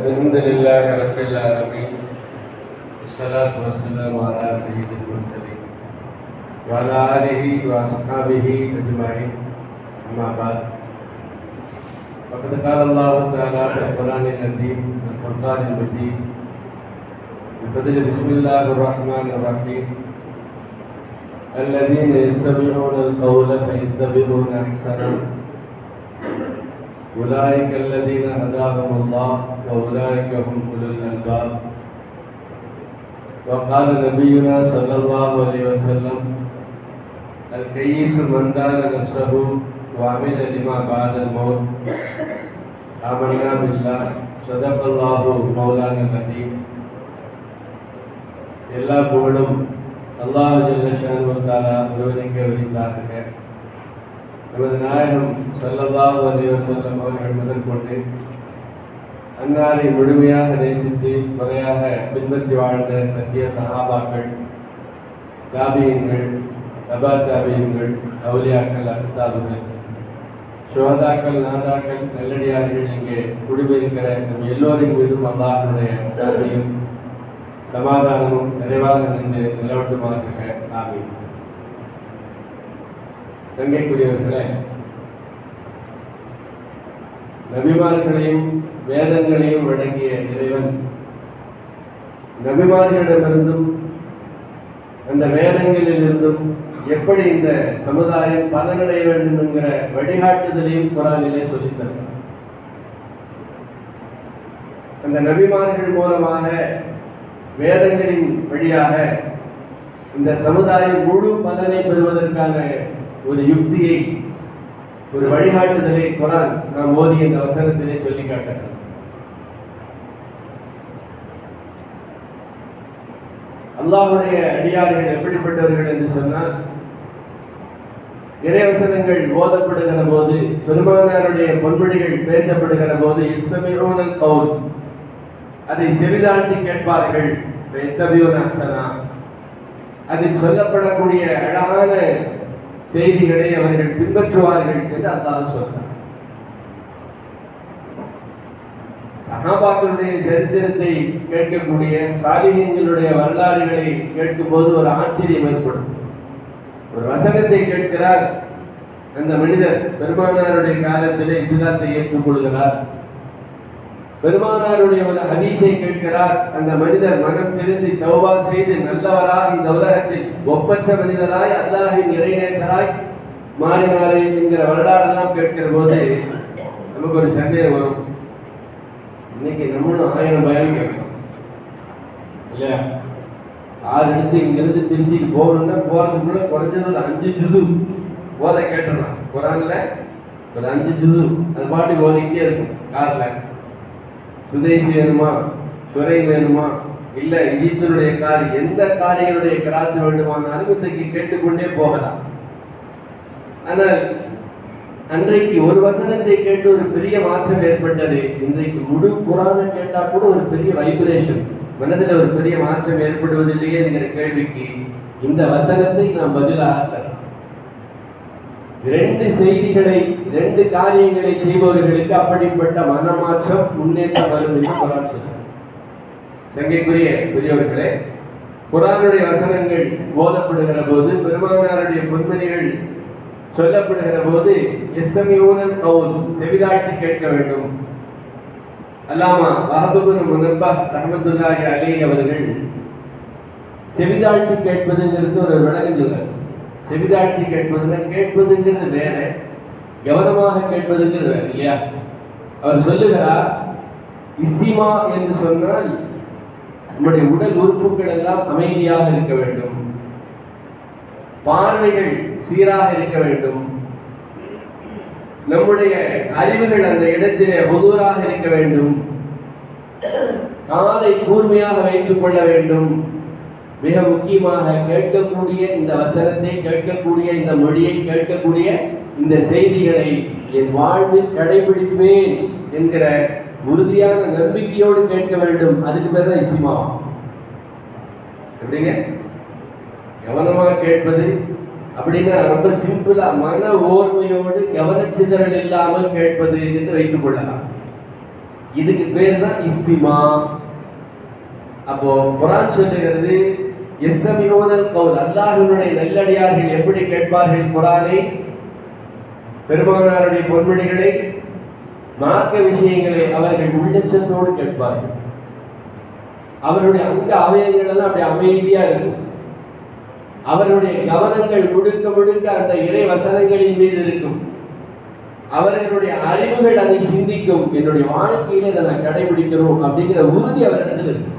الحمد لله رب العالمين الصلاة والسلام على سيد المرسلين وعلى آله وأصحابه أجمعين أما بعد. فقد قال الله تعالى في القرآن العظيم الفرقان المجيد بفضل بسم الله الرحمن الرحيم الذين يستمعون القول فيتبعون أحسنه أولئك الذين هداهم الله وأولئك هم أولو الألباب وقال نبينا صلى الله عليه وسلم الكيس من دان نفسه وعمل لما بعد الموت آمنا بالله صدق الله مولانا العظيم எல்லா புகழும் அல்லாஹ் ஜல்லஷான் தாலா ஒருவனுக்கு விரிந்தார்கள் நமது நாயகம் ஸல்லல்லாஹு அலைஹி வஸல்லம் அவர்கள் முதல் கொண்டு அன்னாரை முழுமையாக நேசித்து முறையாக பின்பற்றி வாழ்ந்த சத்திய சகாபாக்கள் தாபியங்கள் தபா தாபியங்கள் அவுலியாக்கள் அக்தாபுகள் சுகதாக்கள் நாதாக்கள் நல்லடியார்கள் இங்கே குடிபெருக்கிற நம் எல்லோரின் மீதும் அல்லாஹனுடைய சாதியும் சமாதானமும் நிறைவாக நின்று நிலவட்டுமாக ஆமீன். சங்கைக்குரியவர்களே நபிமார்களையும் வேதங்களையும் வழங்கிய இறைவன் நபிமார்களிடமிருந்தும் அந்த வேதங்களிலிருந்தும் எப்படி இந்த சமுதாயம் பலனடைய வேண்டும் என்கிற வழிகாட்டுதலையும் குரானிலே சொல்லித்தருகிறார். அந்த நபிமார்கள் மூலமாக வேதங்களின் வழியாக இந்த சமுதாயம் முழு பலனை பெறுவதற்கான ஒரு யுக்தியை ஒரு வழிகாட்டுதலை குரான் நாம் ஓதிய இந்த வசனத்திலே சொல்லி காட்டுகிறோம் அல்லாஹுடைய அடியார்கள் எப்படிப்பட்டவர்கள் என்று சொன்னால் இறைவசனங்கள் ஓதப்படுகிற போது பெருமானாருடைய பொன்மொழிகள் பேசப்படுகிற போது இஸ்தமிரோனல் கவுல் அதை செவிதாண்டி கேட்பார்கள். எத்தபியோன் அப்சனா அதில் சொல்லப்படக்கூடிய அழகான செய்திகளை அவர்கள் பின்பற்றுவார்கள் என்று அல்லாஹ் சொன்னார் சகாபாக்களுடைய சரித்திரத்தை கேட்கக்கூடிய சாலிகங்களுடைய வரலாறுகளை கேட்கும்போது ஒரு ஆச்சரியம் ஏற்படும். ஒரு வசனத்தை கேட்கிறார். அந்த மனிதர் பெருமானாருடைய காலத்திலே இஸ்லாத்தை ஏற்றுக்கொள்கிறார். பெருமானாருடைய ஒரு ஹதீஸை கேட்கிறார். அந்த மனிதர் மனம் திருந்தி தௌபா செய்து நல்லவராக இந்த உலகத்தில் ஒப்பற்ற மனிதராய் அல்லாஹின் இறைநேசராய் மாறினாரே என்கிற வரலாறெல்லாம் கேட்கிற போது நமக்கு ஒரு சந்தேகம் வரும். இன்னைக்கு நம்மளும் ஆயிரம் பயம் கேட்கணும் இல்லையா? ஆறு எடுத்து இங்கிருந்து திருச்சிக்கு போகணும்னா போறதுக்குள்ள குறைஞ்சது ஒரு அஞ்சு ஜிசு போத கேட்டுடலாம். குரான்ல ஒரு அஞ்சு ஜிசு அது பாட்டுக்கு ஓதிக்கிட்டே இருக்கும். கார்ல. சுதேசி வேணுமா? சுரை வேணுமா? இல்ல எகிப்தினுடைய கார் எந்த காரியனுடைய கிராத்து வேண்டுமானாலும் இன்றைக்கு கேட்டுக்கொண்டே போகலாம். ஆனால் அன்றைக்கு ஒரு வசனத்தை கேட்டு ஒரு பெரிய மாற்றம் ஏற்பட்டது. இன்றைக்கு முழு புராணம் கேட்டா கூட ஒரு பெரிய வைப்ரேஷன் மனதில் ஒரு பெரிய மாற்றம் ஏற்படுவதில்லையே என்கிற கேள்விக்கு இந்த வசனத்தை நாம் பதிலாக ரெண்டு இரண்டு செய்திகளை இரண்டு காரியங்களை செய்பவர்களுக்கு அப்படிப்பட்ட மனமாற்றம் முன்னேற்றம் வரும் என்று குரான் சொல்கிறார். சங்கைக்குரிய பெரியவர்களே குரானுடைய வசனங்கள் போதப்படுகிற போது பெருமானாருடைய பொன்மணிகள் சொல்லப்படுகிற போது எஸ்எம்யூனல் கவுல் செவிதாட்டி கேட்க வேண்டும். அல்லாமா வஹபுபின் முனப்பா ரஹமத்துல்லாஹி அலி அவர்கள் செவிதாட்டி கேட்பதுங்கிறது ஒரு விளக்கம் செவிதாட்டி கேட்பதுன்னா கேட்பதுங்கிறது வேற கவனமாக கேட்பதுங்கிறது வேற இல்லையா? அவர் சொல்லுகிறார் இஸ்திமா என்று சொன்னால் நம்முடைய உடல் உறுப்புகள் எல்லாம் அமைதியாக இருக்க வேண்டும். பார்வைகள் சீராக இருக்க வேண்டும். நம்முடைய அறிவுகள் அந்த இடத்திலே பொதுவராக இருக்க வேண்டும். காதை கூர்மையாக வைத்துக் கொள்ள வேண்டும். மிக முக்கியமாக கேட்கக்கூடிய இந்த வசனத்தை கேட்கக்கூடிய இந்த மொழியை கேட்கக்கூடிய இந்த செய்திகளை என் வாழ்வில் கடைபிடிப்பேன் என்கிற உறுதியான நம்பிக்கையோடு கேட்க வேண்டும். அதுக்கு பேர் தான் இசிமா. எப்படிங்க? கவனமாக கேட்பது அப்படின்னா ரொம்ப சிம்பிளா மன ஓர்மையோடு கவனச்சிதறல் இல்லாமல் கேட்பது என்று வைத்துக் கொள்ளலாம். இதுக்கு பேர் தான் இஸ்திமா அப்போ குரான் சொல்லுகிறது எஸ்ஸமினோதல் கவுல் அல்லாஹினுடைய நல்லடியார்கள் எப்படி கேட்பார்கள் குரானை? பெருமானாருடைய பொன்மொழிகளை மார்க்க விஷயங்களை அவர்கள் உள்ளச்சத்தோடு கேட்பார்கள். அவருடைய அங்க அவயங்கள் எல்லாம் அப்படி அமைதியா இருக்கும். அவருடைய கவனங்கள் முழுக்க முழுக்க அந்த இறை வசனங்களின் மீது இருக்கும். அவர்களுடைய அறிவுகள் அதை சிந்திக்கும். என்னுடைய வாழ்க்கையில இதை நான் கடைபிடிக்கணும் அப்படிங்கிற உறுதி அவரிடத்தில் இருக்கும்.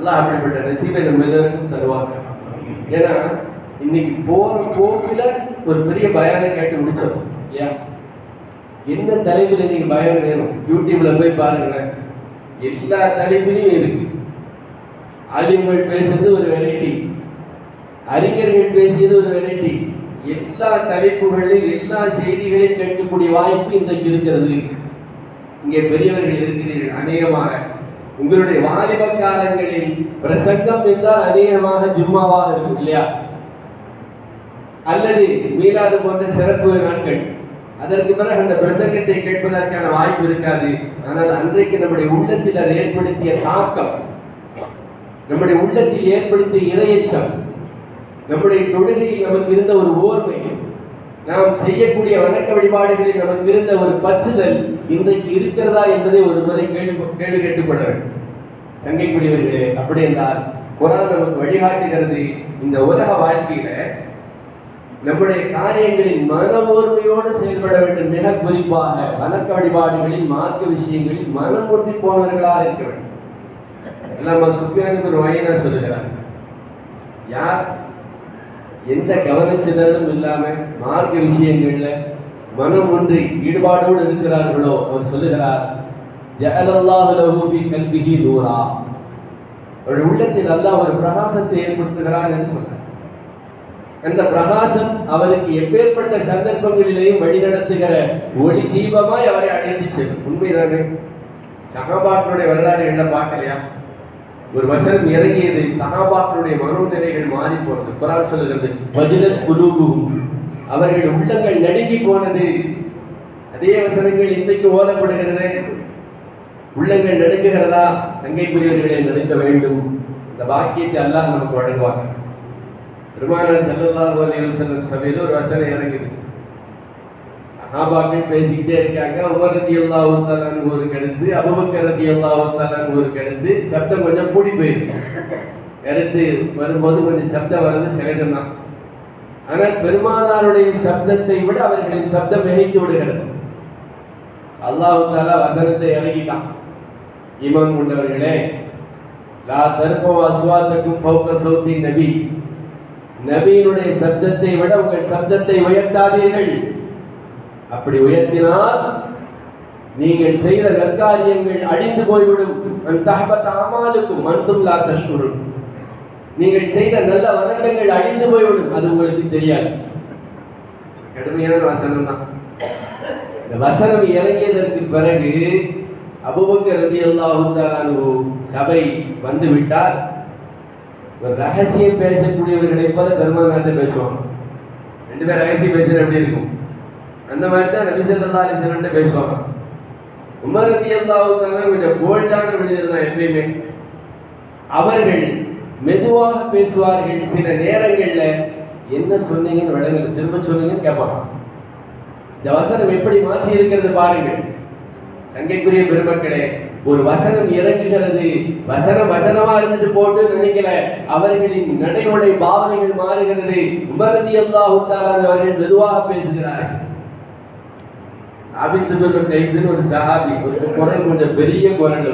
அல்லாஹ் அப்படிப்பட்ட நசீபை நம்ம எல்லாருக்கும் தருவாங்க ஏன்னா இன்னைக்கு போற போக்கில் ஒரு பெரிய பயானை கேட்டு முடிச்சோம். ஏன் என்ன தலைப்பில் இன்னைக்கு பயம் வேணும்? யூடியூப்ல போய் பாருங்களேன். எல்லா தலைப்பிலையும் இருக்கு. அறிஞர்கள் பேசுறது ஒரு வெரைட்டி அறிஞர்கள் பேசியது ஒரு வெரைட்டி எல்லா தலைப்புகளிலும் எல்லா செய்திகளையும் கேட்கக்கூடிய வாய்ப்பு இன்றைக்கு இருக்கிறது. இங்கே பெரியவர்கள் இருக்கிறீர்கள் அநேகமாக. உங்களுடைய வாலிப காலங்களில் பிரசங்கம் என்றால் அநேகமாக ஜும்மாவாக இருக்கும் இல்லையா? அல்லது மீளாது போன்ற சிறப்பு நாட்கள். அதற்கு பிறகு அந்த பிரசங்கத்தை கேட்பதற்கான வாய்ப்பு இருக்காது. ஆனால் அன்றைக்கு நம்முடைய உள்ளத்தில் அது ஏற்படுத்திய தாக்கம் நம்முடைய உள்ளத்தில் ஏற்படுத்திய இரையச்சம் நம்முடைய தொழுகையில் நமக்கு இருந்த ஒரு ஓர்மை நாம் செய்யக்கூடிய வணக்க வழிபாடுகளில் நமக்கு இருந்த ஒரு பற்றுதல் இன்றைக்கு இருக்கிறதா என்பதை ஒரு முறை கேள்வி கேள்வி கேட்டுக்கொள்ள வேண்டும். சங்கைக்குரியவர்களே அப்படி என்றால் குரான் நமக்கு வழிகாட்டுகிறது இந்த உலக வாழ்க்கையில நம்முடைய காரியங்களில் மன ஓர்மையோடு செயல்பட வேண்டும். மிக குறிப்பாக வணக்க வழிபாடுகளில் மார்க்க விஷயங்களில் மனம் ஒன்றி போனவர்களாக இருக்க வேண்டும். எல்லாம் சுஃபியானுக்கு ஒரு வயனா சொல்லுகிறார் யார் எந்த கவனச்சிதறலும் இல்லாம மார்க்க விஷயங்கள்ல மனம் ஒன்றி ஈடுபாடோடு இருக்கிறார்களோ அவர் சொல்லுகிறார் ஜஅலல்லாஹு கல்விகி ஃபீ நூரா. அவருடைய உள்ளத்தில் அல்லாஹ் ஒரு பிரகாசத்தை ஏற்படுத்துகிறார் என்று சொன்னார் அந்த பிரகாசம் அவருக்கு எப்பேற்பட்ட சந்தர்ப்பங்களிலேயும் வழிநடத்துகிற ஒளி தீபமாய் அவரை அடைந்து செல்லும். உண்மைதானே? சகாபாக்களுடைய வரலாறு என்ன பார்க்கலையா? ஒரு வசனம் இறங்கியது. சகாபாக்களுடைய மனோநிலைகள் மாறி போனது. குரான் சொல்லுகிறது வஜினத் குலூபும் அவர்கள் உள்ளங்கள் நடுங்கி போனது. அதே வசனங்கள் இன்றைக்கு ஓதப்படுகிறது. உள்ளங்கள் நடுங்குகிறதா? சங்கைக்குரியவர்களை நடுக்க வேண்டும். இந்த பாக்கியத்தை அல்லாஹ் நமக்கு வழங்குவாங்க பெருமானார் செல்லல்லா அலைஹி சபையில் ஒரு வசனம் இறங்குது சாபாக்கள் பேசிக்கிட்டே இருக்காங்க. உமர் ரதி அல்லாஹு தாலான்னு ஒரு கருத்து அபுபக்கர் ரதி அல்லாஹு தாலான்னு ஒரு கருத்து. சப்தம் கொஞ்சம் கூடி போயிருக்கு. கருத்து வரும்போது கொஞ்சம் சப்தம் வர்றது சகஜம்தான் ஆனால் பெருமானாருடைய சப்தத்தை விட அவர்களின் சப்தம் மிகைத்து விடுகிறது. அல்லாஹு தாலா வசனத்தை இறங்கிட்டான் இமாம் கொண்டவர்களே லா தர்போ அஸ்வாத்துக்கும் பௌக்க சௌத்தி நபி. நபியினுடைய சப்தத்தை விட உங்கள் சப்தத்தை உயர்த்தாதீர்கள். அப்படி உயர்த்தினால் நீங்கள் செய்த நற்காரியங்கள் அழிந்து போய்விடும். அன் தகபத் அமாலுக்கும் மந்துல்லா தஷ்குருன். நீங்கள் செய்த நல்ல வணக்கங்கள் அழிந்து போய்விடும். அது உங்களுக்கு தெரியாது. கடுமையான வசனம் தான். இந்த வசனம் இறங்கியதற்கு பிறகு அபுபக்கர் ரலியல்லாஹு தஆலா சபை வந்து விட்டார். ஒரு ரகசியம் பேசக்கூடியவர்களை போல பெருமானார்ட்ட பேசுவாங்க ரெண்டு பேர் ரகசியம் பேசுறது எப்படி இருக்கும்? அந்த மாதிரி தான் நபி ஸல்லல்லாஹு அலைஹி வஸல்லம் பேசுவாங்க. உமர் ரலியல்லாஹு அல்லாவுக்காக கொஞ்சம் போல்டான மனிதர் தான் எப்பயுமே. அவர்கள் மெதுவாக பேசுவார்கள். சில நேரங்களில் என்ன சொன்னீங்கன்னு விளங்குது திரும்ப சொன்னீங்கன்னு கேட்பாங்க. இந்த வசனம் எப்படி மாற்றி இருக்கிறது பாருங்கள் சங்கைக்குரிய பெருமக்களே ஒரு வசனம் இறங்குகிறது. வசனம் வசனமா இருந்துட்டு போட்டு நினைக்கல. அவர்களின் நடைமுறை பாவனைகள் மாறுகிறது. உமரதி அல்லாஹு அவர்கள் மெதுவாக பேசுகிறார்கள். அபித்துபர் கைசன் ஒரு சஹாபி ஒரு குரல் கொஞ்சம் பெரிய குரல்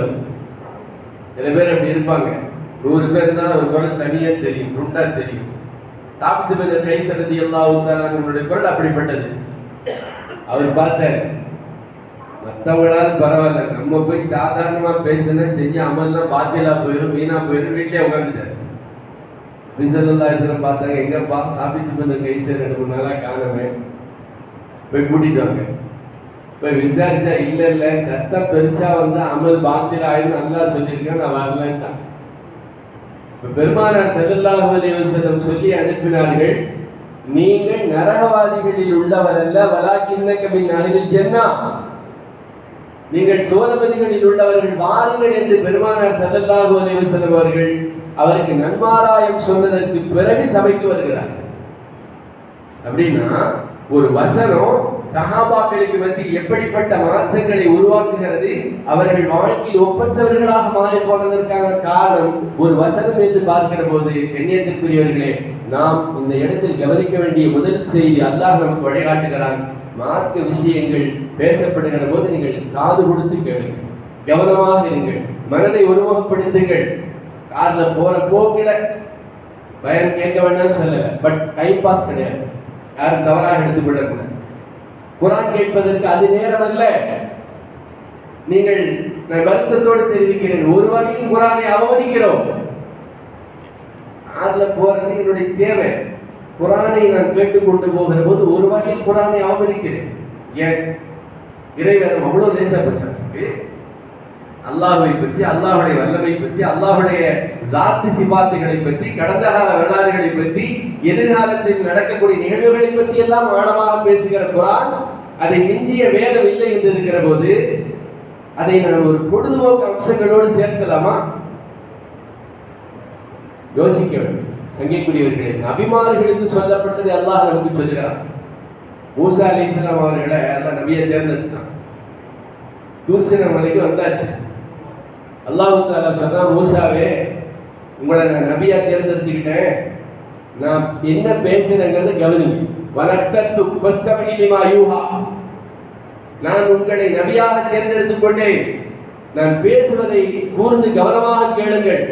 சில பேர் அப்படி இருப்பாங்க நூறு பேர் இருந்தாலும் ஒரு குரல் தனியா தெரியும் துண்டா தெரியும் சாப்பிட்டு பேர் எல்லா அல்லாஹு குரல் அப்படிப்பட்டது அவர் பார்த்தார் மற்றவங்களாவது பரவாயில்ல நம்ம போய் சாதாரணமாக பேசுனா செஞ்சு அமல்லாம் பாத்தியலா போயிடும் வீணா போயிடும் வீட்டிலே உட்காந்துட்டார் விசல்லாசனம் பார்த்தாங்க எங்கப்பா ஆபித்து பண்ண கைசர் எனக்கு நல்லா நாளா காணவே போய் கூட்டிட்டு வாங்க போய் விசாரிச்சா இல்லை இல்லை சத்தம் பெருசா வந்து அமல் பாத்தில ஆயிடும் நல்லா சொல்லியிருக்கேன் நான் வரலன்ட்டான். இப்போ பெருமானார் செல்லல்லாஹு அலைஹி சொல்லி அனுப்பினார்கள் நீங்கள் நரகவாதிகளில் உள்ளவர் அல்ல வலாக்கின்ன மின் அகிலில் ஜென்னா. நீங்கள் சோதபதிகளில் உள்ளவர்கள் வாருங்கள் என்று பெருமானார் ஸல்லல்லாஹு அலைஹி அவர்கள் அவருக்கு நன்மாராயம் சொன்னதற்கு பிறகு சபைக்கு வருகிறார். அப்படின்னா ஒரு வசனம் சஹாபாக்களுக்கு மத்தியில் எப்படிப்பட்ட மாற்றங்களை உருவாக்குகிறது? அவர்கள் வாழ்க்கையில் ஒப்பற்றவர்களாக மாறி போனதற்கான காரணம் ஒரு வசனம் என்று பார்க்கிற போது எண்ணியத்திற்குரியவர்களே நாம் இந்த இடத்தில் கவனிக்க வேண்டிய முதல் செய்தி அல்லாஹ் நமக்கு வழிகாட்டுகிறான். மார்க்க விஷயங்கள் பேசப்படுகிற போது நீங்கள் காது கொடுத்து கேளுங்கள் கவனமாக இருங்கள். மனதை உருவகப்படுத்துங்கள் கார்ல போற போக்கில பயன் கேட்க வேண்டாம்னு சொல்லல. பட் டைம் பாஸ் கிடையாது. யாரும் தவறாக எடுத்துக்கொள்ளக்கூடாது. குரான் கேட்பதற்கு அது நேரம் அல்ல நீங்கள் நான் வருத்தத்தோடு தெரிவிக்கிறேன் ஒரு வகையில் குரானை அவமதிக்கிறோம். அதுல போறது என்னுடைய தேவை. குரானை நான் கேட்டுக்கொண்டு போகிற போது ஒரு வகையில் குரானை அவமதிக்கிறேன். ஏன்? இறைவனம் அவ்வளவு லேசப்பட்டாங்க அல்லாஹுவை பற்றி அல்லாஹுடைய வல்லமை பற்றி அல்லாஹுடைய ஜாத்தி சிபாத்துகளை பற்றி கடந்த கால வரலாறுகளை பற்றி எதிர்காலத்தில் நடக்கக்கூடிய நிகழ்வுகளை பற்றி எல்லாம் ஆழமாக பேசுகிற குரான் அதை மிஞ்சிய வேதம் இல்லை என்று இருக்கிற போது அதை நான் ஒரு பொழுதுபோக்கு அம்சங்களோடு சேர்க்கலாமா? யோசிக்க வேண்டும். சங்கிக்குரியவர்களே நபிமார்களுக்கு சொல்லப்பட்டது அல்லாஹ் நமக்கு சொல்லுகிறான். மூசா அலி இஸ்லாம் அவர்களை எல்லாம் நபியை தேர்ந்தெடுத்தான். தூர்சின மலைக்கு வந்தாச்சு. அல்லாஹு தாலா சொன்னா மூசாவே உங்களை நான் நபியா தேர்ந்தெடுத்துக்கிட்டேன். நான் என்ன பேசுறேங்கிறத கவனிங்க. வனஸ்தத்து பஸ்ஸமி யூஹா. நான் உங்களை நபியாக தேர்ந்தெடுத்துக் கொண்டேன். நான் பேசுவதை கூர்ந்து கவனமாக கேளுங்கள்.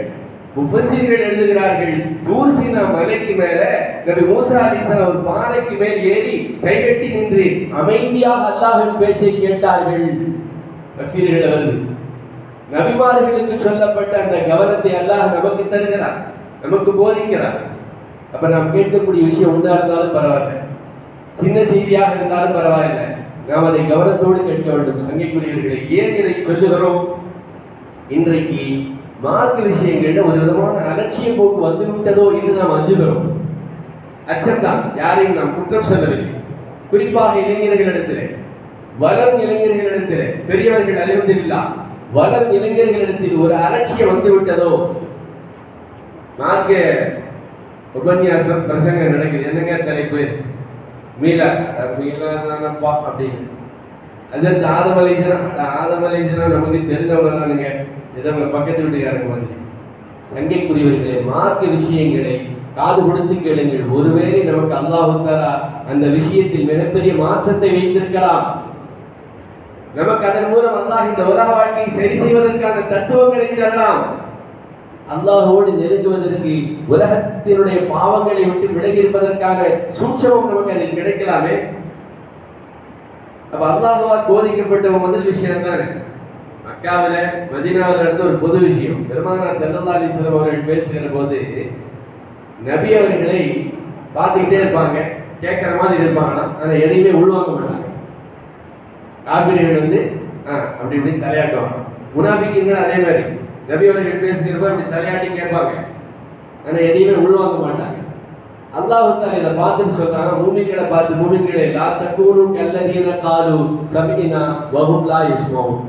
முஃபஸீர்கள் எழுதுகிறார்கள் தூர்சினா மலைக்கு மேல நபி மூசா அலிசன் ஒரு பாறைக்கு மேல் ஏறி கைகட்டி நின்று அமைதியாக அல்லாஹின் பேச்சை கேட்டார்கள். தப்சீர்கள் வருது. நபிமார்களுக்கு சொல்லப்பட்ட அந்த கவனத்தை அல்லாஹ் நமக்கு தருகிறார் நமக்கு போதிக்கிறார் அப்ப நாம் கேட்கக்கூடிய விஷயம் ஒன்றா இருந்தாலும் பரவாயில்ல. சின்ன செய்தியாக இருந்தாலும் பரவாயில்ல. நாம் அதை கவனத்தோடு கேட்க வேண்டும். சங்கைக்குரியவர்களை ஏன் இதை சொல்லுகிறோம்? இன்றைக்கு மார்க்க விஷயங்கள்ல ஒரு விதமான அலட்சிய போக்கு வந்து விட்டதோ என்று நாம் அஞ்சுகிறோம். அச்சம்தான் யாரையும் நாம் குற்றம் சொல்லவில்லை. குறிப்பாக இளைஞர்களிடத்திலே வளரும் இளைஞர்களிடத்திலே பெரியவர்கள் அழிவதில்லா. வளரும் இளைஞர்களிடத்தில் ஒரு அலட்சியம் வந்து நான்கு உபன்யாசம் பிரசங்கம் நடக்குது. என்னங்க தலைப்பு? மீலா மீலா தானப்பா அப்படின்னு. அதற்கு ஆதமலைஜனா ஆதமலைஜனா நமக்கு தெரிஞ்சவங்க தானுங்க இதை நம்ம பக்கத்து வீட்டுக்காரங்க மாதிரி. சங்கைக்குரியவர்களே மார்க்க விஷயங்களை காது கொடுத்து கேளுங்கள். ஒருவேளை நமக்கு அல்லாஹுத்தாரா அந்த விஷயத்தில் மிகப்பெரிய மாற்றத்தை வைத்திருக்கலாம். நமக்கு அதன் மூலம் அல்லாஹ் இந்த உலக வாழ்க்கையை சரி செய்வதற்கான தத்துவங்களை தரலாம். அல்லாஹோடு நெருங்குவதற்கு உலகத்தினுடைய பாவங்களை விட்டு விலகி இருப்பதற்கான சூட்சமும் நமக்கு அதில் கிடைக்கலாமே? அப்ப அல்லாஹுவால் போதிக்கப்பட்ட ஒரு முதல் விஷயம் தானே மக்காவில மதீனாவில் நடந்த ஒரு பொது விஷயம். பெருமானார் செல்லல்லா அலிஸ்வரம் அவர்கள் பேசுகிற போது நபி அவர்களை பார்த்துக்கிட்டே இருப்பாங்க கேட்குற மாதிரி இருப்பாங்கன்னா அதை எதையுமே உள்வாங்க மாட்டாங்க. காபிரியர்கள் வந்து ஆ, அப்படி இப்படி தலையாட்டுவாங்க. முனாபிக்குங்கள் அதே மாதிரி. நபி அவர்கள் பேசுகிறப்ப அப்படி தலையாட்டி கேட்பாங்க. ஆனால் எதையுமே உள்வாங்க மாட்டாங்க. அல்லாஹ் தாலா இதை பார்த்துட்டு சொல்றாங்க மூமின்களை பார்த்து மூமின்களை லா தக்கூனு கல்லதீன காலு சமினா வஹும் லா யஸ்மவுன்.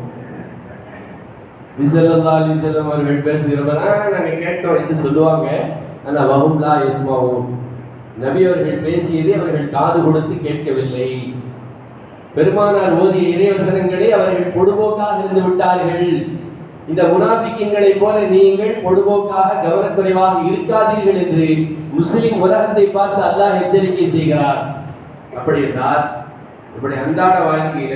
விசல்லல்லா அலிசல்லம் அவர்கள் பேசுகிறப்ப நாங்கள் கேட்டோம் என்று சொல்லுவாங்க. ஆனால் வஹும் லா யஸ்மவுன். நபி அவர்கள் பேசியதை அவர்கள் காது கொடுத்து கேட்கவில்லை. பெருமானார் ஓதிய இறைவசனங்களை அவர்கள் பொடுபோக்காக இருந்து விட்டார்கள். இந்த முனாபிக்கின்களை போல நீங்கள் பொடுபோக்காக கவனக்குறைவாக இருக்காதீர்கள் என்று முஸ்லிம் உலகத்தை பார்த்து அல்லாஹ் எச்சரிக்கை செய்கிறார். அப்படி என்றால் இப்படி அன்றாட வாழ்க்கையில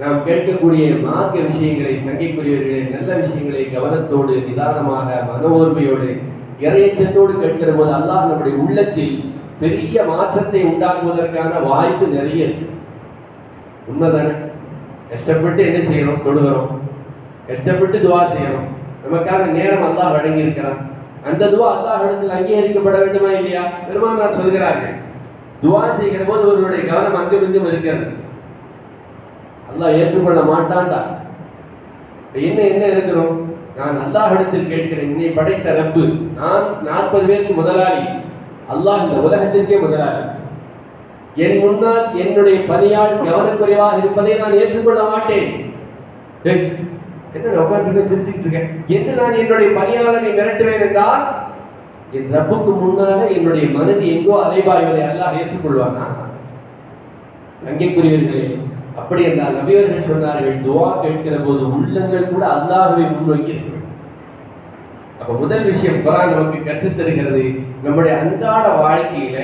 நாம் கேட்கக்கூடிய மார்க்க விஷயங்களை சங்கைக்குரியவர்களே நல்ல விஷயங்களை கவனத்தோடு நிதானமாக மன ஓர்மையோடு இறையச்சத்தோடு கேட்கிற போது அல்லாஹ் நம்முடைய உள்ளத்தில் பெரிய மாற்றத்தை உண்டாக்குவதற்கான வாய்ப்பு நிறைய இருக்கு. உண்மைதானே? கஷ்டப்பட்டு என்ன செய்யணும்? தொழுகிறோம். கஷ்டப்பட்டு துவா செய்யணும். நமக்கான நேரம் அல்லாஹ் வழங்கி இருக்கிறான். அந்த துவா அல்லாஹ் இடத்தில் அங்கீகரிக்கப்பட வேண்டுமா இல்லையா? பெருமானார் சொல்கிறார்கள். துவா செய்கிற போது ஒருவருடைய கவனம் அங்கும் இங்கும் இருக்கிறது. அல்லாஹ் ஏற்றுக்கொள்ள மாட்டான்டா. என்ன என்ன இருக்கிறோம்? நான் அல்லாஹ் இடத்தில் கேட்கிறேன். என்னை படைத்த ரப்பு. நான் நாற்பது பேருக்கு முதலாளி. அல்லாஹ் இந்த உலகத்திற்கே முதலாளி. என் முன்னால் என்னுடைய பணியால் கவனக்குறைவாக இருப்பதை நான் ஏற்றுக்கொள்ள மாட்டேன். என்ன உட்காந்து சிரிச்சுட்டு இருக்கேன்? என்று நான் என்னுடைய பணியாளனை மிரட்டுவேன் என்றால் என் ரப்புக்கு முன்னால என்னுடைய மனது எங்கோ அலைபாய்வதை எல்லாம் ஏற்றுக்கொள்வானா? சங்கைக்குரியவர்களே அப்படி என்றால் நபியவர்கள் சொன்னார்கள் துவா கேட்கிற போது உள்ளங்கள் கூட அல்லாஹ்வை முன்னோக்கி அப்போ முதல் விஷயம் குரான் நமக்கு கற்றுத் தருகிறது நம்முடைய அன்றாட வாழ்க்கையில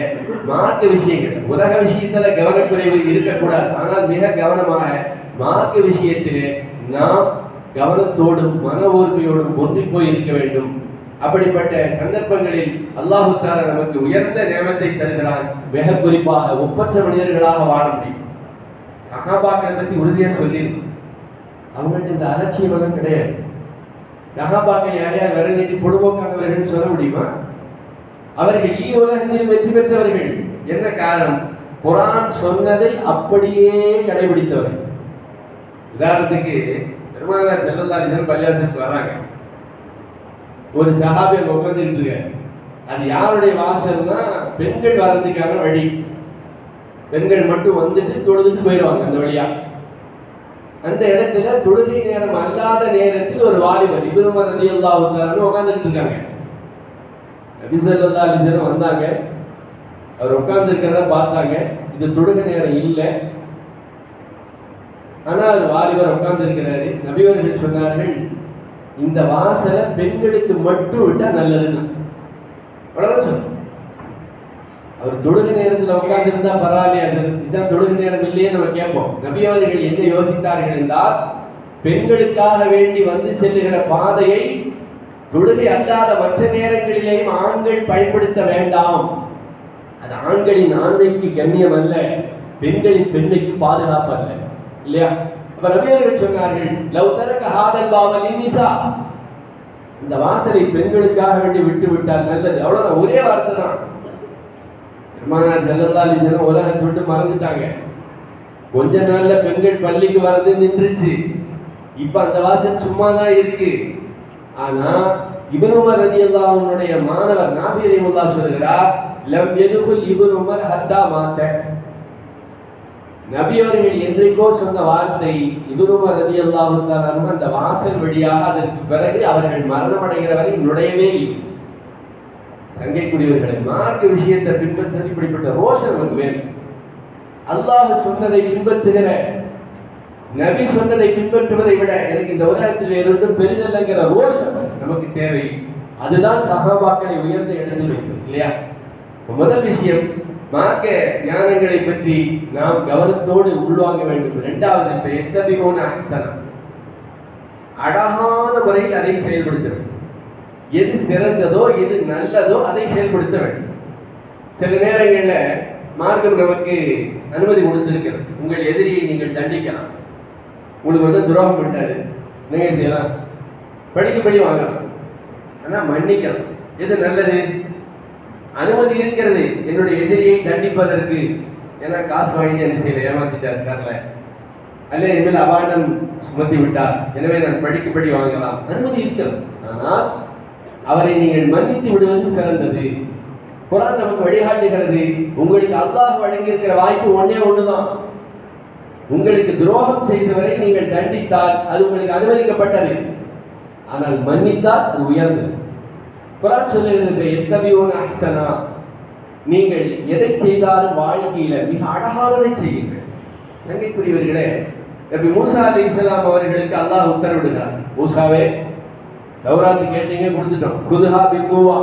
மார்க்க விஷயங்கள். உலக விஷயத்துல கவனக்குறைவு இருக்கக்கூடாது. ஆனால் மிக கவனமாக மார்க்க விஷயத்திலே நாம் கவனத்தோடும் மன ஓர்மையோடும் ஒன்றி போய் இருக்க வேண்டும். அப்படிப்பட்ட சந்தர்ப்பங்களில் அல்லாஹு தாலா நமக்கு உயர்ந்த நேமத்தை தருகிறான். மிக குறிப்பாக ஒப்பற்ற மனிதர்களாக வாழ முடியும். சகாபாக்களை பற்றி உறுதியாக சொல்லி. அவங்கள்ட்ட இந்த அலட்சியம் கிடையாது. சகாபாக்கள் யாரையாவது விரல் நீட்டி பொழுதுபோக்கானவர்கள் சொல்ல முடியுமா? அவர்கள் ஈ உலகத்தில் வெற்றி பெற்றவர்கள். என்ன காரணம்? குரான் சொன்னதை அப்படியே கடைபிடித்தவர்கள் உதாரணத்துக்கு பெருமானார் செல்லல்லாரிசன் பள்ளியாசனுக்கு வராங்க. ஒரு சஹாபி அங்க உட்காந்துக்கிட்டு இருக்காரு அது யாருடைய வாசல்னா பெண்கள் வர்றதுக்கான வழி. பெண்கள் மட்டும் வந்துட்டு தொழுதுட்டு போயிடுவாங்க அந்த வழியா. அந்த இடத்துல தொழுகை நேரம் அல்லா வாலிபர் இவரும் ரதி அல்லாஹு உட்காந்துட்டு இருக்காங்க நபி ஸல்லல்லாஹு வந்தாங்க. அவர் உட்கார்ந்து இருக்கிறத பார்த்தாங்க. இது தொடுக நேரம் இல்லை. ஆனா அவர் வாலிபர் உட்கார்ந்து இருக்கிறாரு நபிவர்கள் சொன்னார்கள் இந்த வாசலை பெண்களுக்கு மட்டும் விட்டா நல்லதுன்னு. சொல்லு அவர் தொழுகு நேரத்தில் உட்கார்ந்து இருந்தா பரவாயில்லையா சார்? இதான் தொழுகை நேரம் இல்லையே நம்ம கேட்போம். நபி அவர்கள் என்ன யோசித்தார்கள் என்றால் பெண்களுக்காக வேண்டி வந்து செல்லுகிற பாதையை தொழுகை அல்லாத மற்ற நேரங்களிலேயும் ஆண்கள் பயன்படுத்த வேண்டாம். அது ஆண்களின் ஆண்மைக்கு கண்ணியம் அல்ல பெண்களின் பெண்மைக்கு பாதுகாப்பு அல்ல. இல்லையா? அப்ப நபியர்கள் சொன்னார்கள் லவ் தரக்க ஹாதல் பாவல் நிசா இந்த வாசலை பெண்களுக்காக வேண்டி விட்டு விட்டால் நல்லது. அவ்வளவுதான் ஒரே வார்த்தை தான். பெருமானார் செல்லல்லா அலிசனம் உலகத்தை விட்டு மறந்துட்டாங்க. கொஞ்ச நாள்ல பெண்கள் பள்ளிக்கு வர்றது நின்றுச்சு. இப்ப அந்த வாசல் சும்மா தான் இருக்கு. ஆனா இப்னு உமர் ரதி அவனுடைய மாணவர் நாபி ரலியல்லாஹு சொல்கிறார் லம் எதுகுல் இப்னு உமர் ஹத்தா மாத்த. நபி அவர்கள் என்றைக்கோ சொன்ன வார்த்தை இப்னு உமர் ரலியல்லாஹு தஆலா அந்த வாசல் வழியாக அதற்கு பிறகு அவர்கள் மரணம் அடைகிற வரை நுழையவே இல்லை. சங்கைக்குரியவர்களை மார்க்க விஷயத்தை பின்பற்றது இப்படிப்பட்ட ரோஷம் நமக்கு வேணும் அல்லாஹ் சொன்னதை பின்பற்றுகிற நபி சொன்னதை பின்பற்றுவதை விட எனக்கு இந்த உலகத்தில் இருந்து பெரிதல்லங்கிற ரோஷம் நமக்கு தேவை. அதுதான் சகாபாக்களை உயர்ந்த இடத்தில் வைக்கும் இல்லையா? முதல் விஷயம் மார்க்க ஞானங்களை பற்றி நாம் கவனத்தோடு உள்வாங்க வேண்டும். இரண்டாவது இப்ப எத்தபிகோன அஹ்சனம். அழகான முறையில் அதை செயல்படுத்த வேண்டும். எது சிறந்ததோ எது நல்லதோ அதை செயல்படுத்த வேண்டும். சில நேரங்களில் மார்க்கம் நமக்கு அனுமதி கொடுத்திருக்கிறது. உங்கள் எதிரியை நீங்கள் தண்டிக்கலாம். உங்களுக்கு வந்து துரோகம் பண்ணிட்டாரு. நீங்க செய்யலாம்? படிக்கு படி வாங்கலாம். ஆனால் மன்னிக்கலாம். எது நல்லது? அனுமதி இருக்கிறது. என்னுடைய எதிரியை தண்டிப்பதற்கு. ஏன்னா காசு வாங்கி என்ன செய்யல? ஏமாத்திட்டார் தரல அல்ல இனிமேல் அபாண்டம் சுமத்தி விட்டார். எனவே நான் படிக்கும்படி வாங்கலாம். அனுமதி இருக்கிறது. ஆனால் அவரை நீங்கள் மன்னித்து விடுவது சிறந்தது. குரான் நமக்கு வழிகாட்டுகிறது. உங்களுக்கு அல்லாஹ் வழங்கியிருக்கிற வாய்ப்பு ஒன்னே ஒன்று தான் உங்களுக்கு துரோகம் செய்தவரை நீங்கள் தண்டித்தால் அது உங்களுக்கு அனுமதிக்கப்பட்டது. ஆனால் மன்னித்தால் அது உயர்ந்தது. குரான் சொல்லுகிறது எத்தவியோன அஹ்சனா? நீங்கள் எதை செய்தாலும் வாழ்க்கையில மிக அழகானதை செய்யுங்கள். சங்கைக்குரியவர்களே நபி மூசா அலி இஸ்லாம் அவர்களுக்கு அல்லாஹ் உத்தரவிடுகிறார் மூசாவே தௌராத்து கேட்டீங்க கொடுத்துட்டோம். குதுஹா பிக்குவா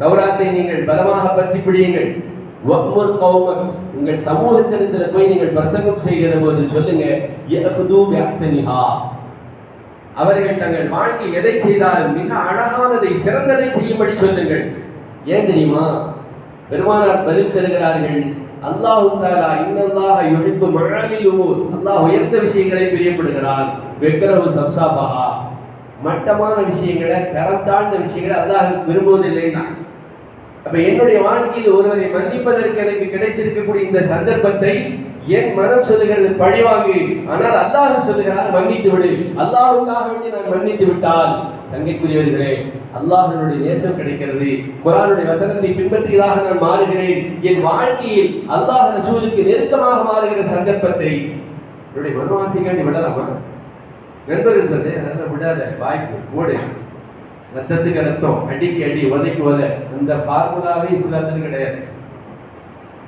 தௌராத்தை நீங்கள் பலமாக பற்றி பிடியுங்கள். வக்முர் கௌமக் உங்கள் சமூகத்திடத்தில் போய் நீங்கள் பிரசங்கம் செய்கிற போது சொல்லுங்க அவர்கள் தங்கள் வாழ்க்கையில் எதை செய்தாலும் மிக அழகானதை சிறந்ததை செய்யும்படி சொல்லுங்கள். ஏன் தெரியுமா? பெருமானார் பதில் தருகிறார்கள் அல்லாஹு தாலா இன்னல்லாஹ யுஹிப்பு மழலில் ஊர் அல்லாஹ் உயர்ந்த விஷயங்களை பிரியப்படுகிறான். வெக்கரவு சப்சாபா மட்டமான விஷயங்களை தரத்தாழ்ந்த விஷயங்களை அல்லாஹ் விரும்புவதில்லைன்னா. அப்ப என்னுடைய வாழ்க்கையில் ஒருவரை மன்னிப்பதற்கு எனக்கு கிடைத்திருக்கக்கூடிய இந்த சந்தர்ப்பத்தை என் மனம் சொல்லுகிறது பழிவாங்கு. ஆனால் அல்லாஹ் சொல்லுகிறார் மன்னித்து விடு அல்லாஹுக்காக வேண்டி நான் மன்னித்து விட்டால் சங்கைக்குரியவர்களே அல்லாஹனுடைய நேசம் கிடைக்கிறது. குரானுடைய வசனத்தை பின்பற்றியதாக நான் மாறுகிறேன். என் வாழ்க்கையில் அல்லாஹ் ரசூலுக்கு நெருக்கமாக மாறுகிற சந்தர்ப்பத்தை என்னுடைய மனவாசிக்காண்டி விடலாமா? நண்பர்கள் சொல்லி அதெல்லாம் விடாத வாய்ப்பு ஓடு ரத்தத்துக்கு ரத்தம் அடிக்கு அடி உதைக்கு உதை. இந்த ஃபார்முலாவே இஸ்லாத்துக்கு கிடையாது.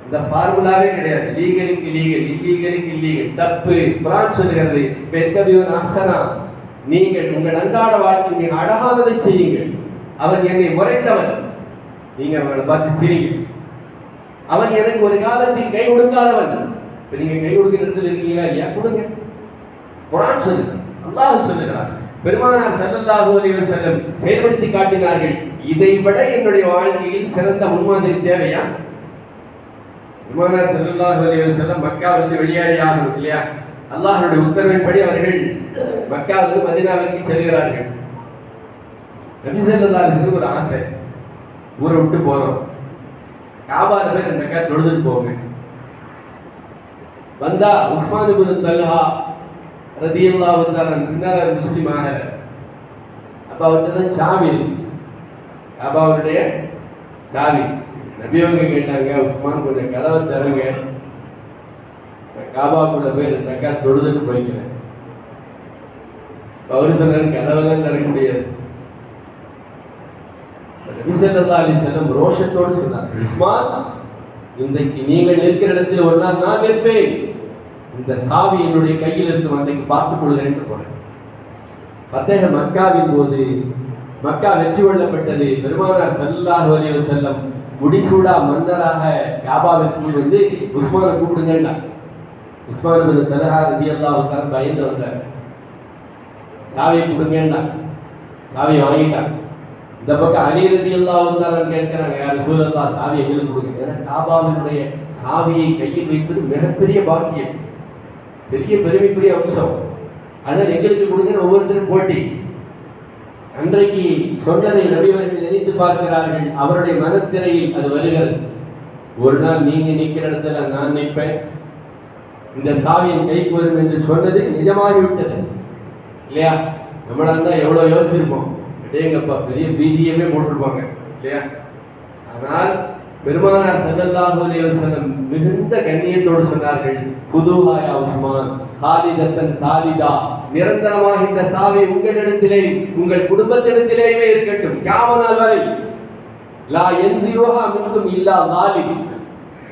இந்த ஃபார்முலாவே கிடையாது. லீகலுக்கு லீகல் இல்லீகலுக்கு இல்லீகல் தப்பு. குரான் சொல்லுகிறது பெத்தபியோன் ஆசனா நீங்கள் உங்கள் அன்றாட வாழ்க்கை நீங்கள் அழகானதை செய்யுங்கள். அவன் என்னை முறைத்தவன். நீங்க அவங்களை பார்த்து சிரிங்க அவன் எனக்கு ஒரு காலத்தில் கை கொடுக்காதவன். இப்போ நீங்க கை கொடுக்கிற இடத்துல இருக்கீங்களா? இல்லையா? கொடுங்க. குரான் சொல்லுங்க அல்லாஹ் சொல்லுகிறான். பெருமானார் ஸல்லல்லாஹு அலைவர் செல்லம் செயல்படுத்தி காட்டினார்கள். இதை விட என்னுடைய வாழ்க்கையில் சிறந்த முன்மாதிரி தேவையா? பெருமானார் ஸல்லல்லாஹு அலைஹி மக்கா மக்காவிலிருந்து வெளியேறி ஆகணும் இல்லையா? அல்லாஹ்வுடைய உத்தரவின்படி அவர்கள் மக்காவிலிருந்து மதினாவிற்கு செல்கிறார்கள். நபி ஸல்லல்லாஹு ஒரு ஆசை. ஊரை விட்டு போறோம். காபால போய் ரெண்டு அக்கா தொழுதுட்டு போங்க. வந்தா உஸ்மான் இப்னு தல்ஹா ரதியல்லா தஆலா பின்னால முஸ்லிம் ஆகல அப்ப அவர்கிட்ட தான் சாமி அப்போ அவருடைய சாமி. நபி அவங்க கேட்டாங்க உஸ்மான் கொஞ்சம் கதவை தருங்க நான் கூட போய் தக்கா தொழுதுட்டு போய்க்கிறேன். அவர் சொன்னார் கதவெல்லாம் தர முடியாது. நபி ஸல்லல்லாஹு அலைஹி ரோஷத்தோடு சொன்னார் உஸ்மான் இன்றைக்கு நீங்கள் இருக்கிற இடத்தில் ஒன்றால் நான் நிற்பேன். இந்த சாவி என்னுடைய கையில் இருக்கும் அன்றைக்கு பார்த்துக் கொள்கிறேன் என்று போனேன் பத்தேக மக்காவின் போது மக்கா வெற்றி கொள்ளப்பட்டது. பெருமானார் ஸல்லல்லாஹு அலைஹி செல்லம் முடிசூடா மன்னராக காபாவிற்குள் வந்து உஸ்மானை கூப்பிடுங்கண்டா உஸ்மான் பின் தலஹா ரலியல்லாஹு தஆலா பயந்து வந்தார். சாவியை கொடுங்கண்டா சாவியை வாங்கிட்டான் இந்த பக்கம் அலி ரதி தஆலா கேட்கிறாங்க யார் சூழல்லா சாவி எங்களுக்கு கொடுங்க. ஏன்னா காபாவினுடைய சாவியை கையில் வைப்பது மிகப்பெரிய பாக்கியம். பெரிய பெருமைக்குரிய அம்சம். அதனால் எங்களுக்கு கொடுக்கிற ஒவ்வொருத்தரும் போட்டி. அன்றைக்கு சொன்னதை நபிவர்கள் நினைத்து பார்க்கிறார்கள். அவருடைய மனத்திரையில் அது வருகிறது. ஒரு நாள் நீங்க நிற்கிற இடத்துல நான் நிற்பேன். இந்த சாவியின் கைக்கு வரும் என்று சொன்னது நிஜமாகிவிட்டது இல்லையா? நம்மளா தான் எவ்வளோ யோசிச்சிருப்போம். டேங்கப்பா பெரிய பீதியமே போட்டிருப்பாங்க. இல்லையா? ஆனால் பெருமானார் ஸல்லல்லாஹு அலைஹி வஸல்லம் மிகுந்த கண்ணியத்தோடு சொன்னார்கள் புதுஹாயா உஸ்மான் ஹாலிதத்தன் தாலிதா நிரந்தரமாக இந்த சாவி உங்களிடத்திலே உங்கள் குடும்பத்திடத்திலேயே இருக்கட்டும் கியாம வரை. லா என்ஜிஓஹா மின்கும் இல்லா லாலிப்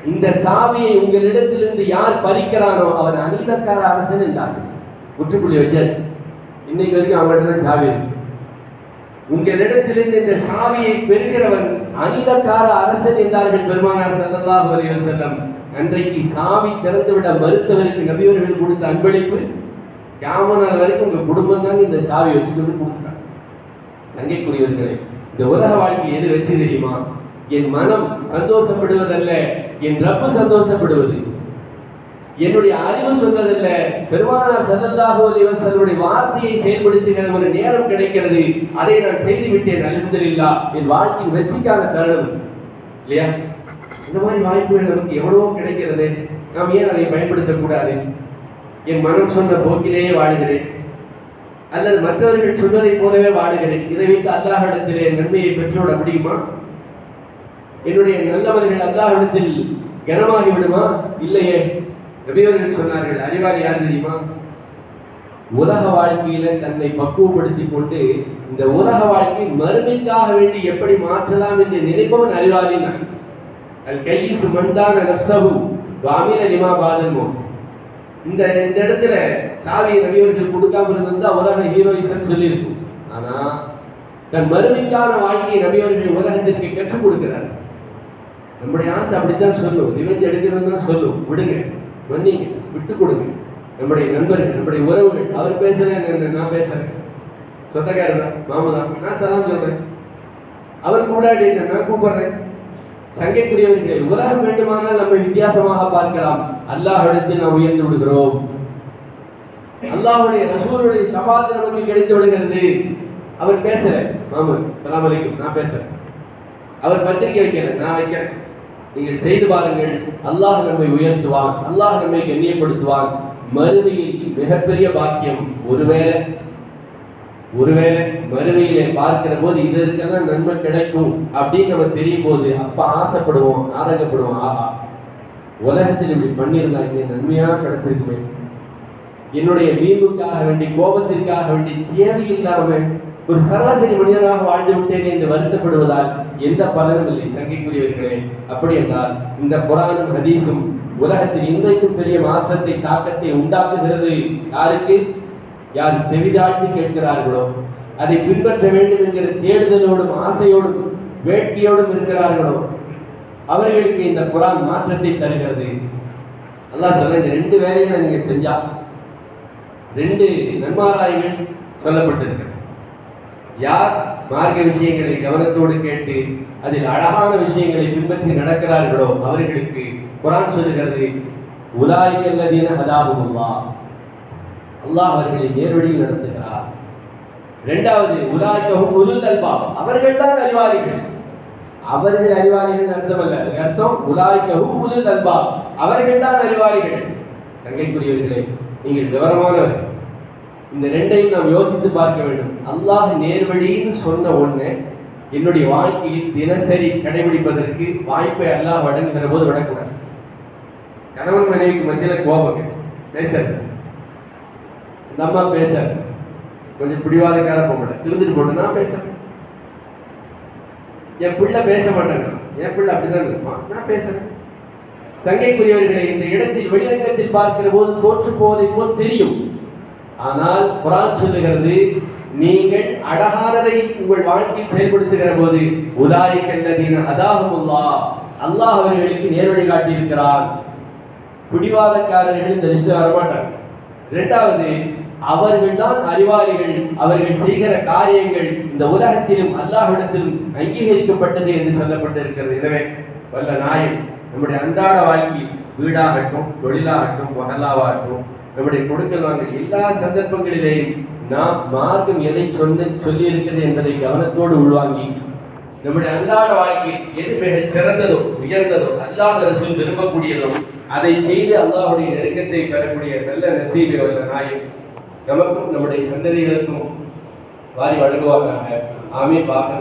இந்த சாவியை உங்களிடத்திலிருந்து யார் பறிக்கிறானோ அவன் அநீதக்கார அரசன் என்றார்கள். முற்றுப்புள்ளி வச்சாச்சு. இன்னைக்கு வரைக்கும் அவங்கள்ட்ட தான் சாவி உங்களிடத்திலிருந்து இந்த சாவியை பெறுகிறவன் அநீதக்கார அரசன் என்றார்கள் பெருமானார் ஸல்லல்லாஹு அலைஹி வஸல்லம். அன்றைக்கு சாவி திறந்துவிட மறுத்தவருக்கு நபியவர்கள் கொடுத்த அன்பளிப்பு கியாம நாள் வரைக்கும் உங்க குடும்பம் தான் இந்த சாவி வச்சுக்கிட்டு கொடுத்துட்டாங்க. சங்கைக்குரியவர்களே இந்த உலக வாழ்க்கை எது வெற்றி தெரியுமா? என் மனம் சந்தோஷப்படுவதல்ல என் ரப்பு சந்தோஷப்படுவது. என்னுடைய அறிவு சொல்வதில்லை பெருமானார் ஸல்லல்லாஹு அலைஹி தன்னுடைய வார்த்தையை செயல்படுத்துகிற ஒரு நேரம் கிடைக்கிறது. அதை நான் செய்து விட்டேன் அல்ஹம்துலில்லாஹ் என் வாழ்க்கையின் வெற்றிக்கான தருணம். இல்லையா? இந்த மாதிரி வாய்ப்புகள் நமக்கு எவ்வளவோ கிடைக்கிறது. நாம் ஏன் அதை பயன்படுத்தக்கூடாது? என் மனம் சொன்ன போக்கிலேயே வாழுகிறேன். அல்லது மற்றவர்கள் சொன்னதைப் போலவே வாழுகிறேன். இதை வைத்து என் நன்மையை பெற்றுவிட முடியுமா? என்னுடைய நல்லவர்கள் அல்லாஹிடத்தில் கனமாகி விடுமா இல்லையே. நபியவர்கள் சொன்னார்கள் அறிவாளி யார் தெரியுமா? உலக வாழ்க்கையில தன்னை பக்குவப்படுத்தி கொண்டு இந்த உலக வாழ்க்கை மறுமைக்காக வேண்டி எப்படி மாற்றலாம் என்று நினைப்பவன் அறிவாளினான் அல் கையிசு மண்டான நப்சஹு வாமில நிமா பாதன்மோ இந்த இந்த இடத்துல சாவி நபியவர்கள் கொடுக்காம இருந்திருந்தா உலக ஹீரோயிசம் சொல்லியிருக்கும். ஆனா தன் மறுமைக்கான வாழ்க்கையை நபியவர்கள் உலகத்திற்கு கற்றுக் கொடுக்கிறார். நம்முடைய ஆசை அப்படித்தான் சொல்லும் ரிவெஞ்ச் எடுக்கிறது தான் சொல்லும். விடுங்க. மன்னிங்க விட்டு கொடுங்க. நம்முடைய நண்பர்கள் நம்முடைய உறவுகள் அவர் பேசுறேன் நான் பேசுறேன் சொந்தக்காரர் தான் மாமா தான். நான் சலாம் சொல்றேன். அவர் கூடாடி நான் கூப்பிடுறேன். சங்கைக்குரியவர்களே உலகம் வேண்டுமானால் நம்மை வித்தியாசமாக பார்க்கலாம். அல்லாஹிடத்தில் நாம் உயர்ந்து விடுகிறோம். அல்லாஹுடைய ரசூலுடைய சபாத்து நமக்கு கிடைத்து விடுகிறது. அவர் பேசல. மாமன் சலாம் அலைக்கும். நான் பேசுறேன் அவர் பத்திரிக்கை வைக்கிறேன் நான் வைக்கிறேன் நீங்கள் செய்து பாருங்கள். அல்லாஹ் நம்மை உயர்த்துவான். அல்லாஹ் நம்மை கண்ணியப்படுத்துவான். மறுமையில் மிகப்பெரிய பாக்கியம் ஒருவேளை ஒருவேளை மறுமையிலே பார்க்கிற போது இதற்கெல்லாம் நன்மை கிடைக்கும் அப்படின்னு நம்ம தெரியும் போது அப்ப ஆசைப்படுவோம் ஆதங்கப்படுவோம். ஆஹா உலகத்தில் இப்படி பண்ணியிருந்தா இங்கே நன்மையாக கிடைச்சிருக்குமே. என்னுடைய வீம்புக்காக வேண்டி கோபத்திற்காக வேண்டி தேவையில்லாம ஒரு சராசரி மனிதனாக வாழ்ந்து விட்டேன் என்று வருத்தப்படுவதால் எந்த பலனும் இல்லை சங்கைக்குரியவர்களே? அப்படி என்றால் இந்த குரானும் ஹதீஸும் உலகத்தில் இன்றைக்கும் பெரிய மாற்றத்தை தாக்கத்தை உண்டாக்குகிறது? யாருக்கு? யார் செவிதாழ்த்தி கேட்கிறார்களோ அதை பின்பற்ற வேண்டும் என்கிற தேடுதலோடும் ஆசையோடும் வேட்கையோடும் இருக்கிறார்களோ அவர்களுக்கு இந்த குரான் மாற்றத்தை தருகிறது. அல்லாஹ் சொல்ல இந்த ரெண்டு வேலைகளை நீங்க செஞ்சா ரெண்டு நன்மாராய்கள் சொல்லப்பட்டிருக்கிறது. யார்? மார்க்க விஷயங்களை கவனத்தோடு கேட்டு அதில் அழகான விஷயங்களை பின்பற்றி நடக்கிறார்களோ அவர்களுக்கு குரான் சொல்லுகிறது உலாய்கல்லதீன ஹதாகுமுல்லா அல்லாஹ் அவர்களை நேர்வழியில் நடத்துகிறார். இரண்டாவது உலாய்கவும் உருள் அல்பாப். அவர்கள் தான் அறிவாளிகள். அவர்கள் அறிவாளிகள் அர்த்தமல்ல. அர்த்தம் உலாய்கவும் உருள் அல்பாப். அவர்கள் தான் அறிவாளிகள். தங்கைக்குரியவர்களே நீங்கள் விவரமானவர். இந்த ரெண்டையும் நாம் யோசித்து பார்க்க வேண்டும். அல்லாஹ் நேர்வழின்னு சொன்ன ஒண்ணு என்னுடைய வாழ்க்கையில் தினசரி கடைபிடிப்பதற்கு வாய்ப்பை அல்லாஹ் வழங்குகிற போது விடக்கூடாது. கணவன் மனைவிக்கு மத்தியில் கோபம் பேசுறது இந்த அம்மா பேசாது. கொஞ்சம் பிடிவாதக்கார போகல இருந்துட்டு போட்டு நான் பேசுறேன் என் பிள்ளை பேச மாட்டேங்க. என் பிள்ளை அப்படிதான் இருப்பான். நான் பேசுறேன் சங்கைக்குரியவர்களை இந்த இடத்தில் வெளிரங்கத்தில் பார்க்கிற போது தோற்று போவதை போல் தெரியும். ஆனால் குரான் சொல்லுகிறது நீங்கள் அழகானதை உங்கள் வாழ்க்கையில் செயல்படுத்துகிற போது உதாரி கண்டதின் அதாகமுல்லா அல்லாஹ் அவர்களுக்கு நேர்வழி காட்டியிருக்கிறார். பிடிவாதக்காரர்கள் இந்த லிஸ்ட் வரமாட்டாங்க. இரண்டாவது அவர்கள் தான் அறிவாளிகள் அவர்கள் செய்கிற காரியங்கள் இந்த உலகத்திலும் அல்லாஹிடத்திலும் அங்கீகரிக்கப்பட்டது என்று சொல்லப்பட்டிருக்கிறது. எனவே வல்ல நாயன் நம்முடைய அன்றாட வாழ்க்கை வீடாகட்டும் தொழிலாகட்டும் மகல்லாவாகட்டும் நம்முடைய கொடுக்கல் வாங்கல் எல்லா சந்தர்ப்பங்களிலேயும் நாம் மார்க்கம் எதை சொன்ன சொல்லி இருக்கிறது என்பதை கவனத்தோடு உள்வாங்கி நம்முடைய அன்றாட வாழ்க்கையில் எது மிக சிறந்ததோ உயர்ந்ததோ அல்லாஹ் ரசூல் விரும்பக்கூடியதோ அதை செய்து அல்லாஹுடைய நெருக்கத்தை பெறக்கூடிய நல்ல நசீபை வல்ல நாயம் நமக்கும் நம்முடைய சந்ததிகளுக்கும் வாரி வழங்குவாங்க ஆமே பாக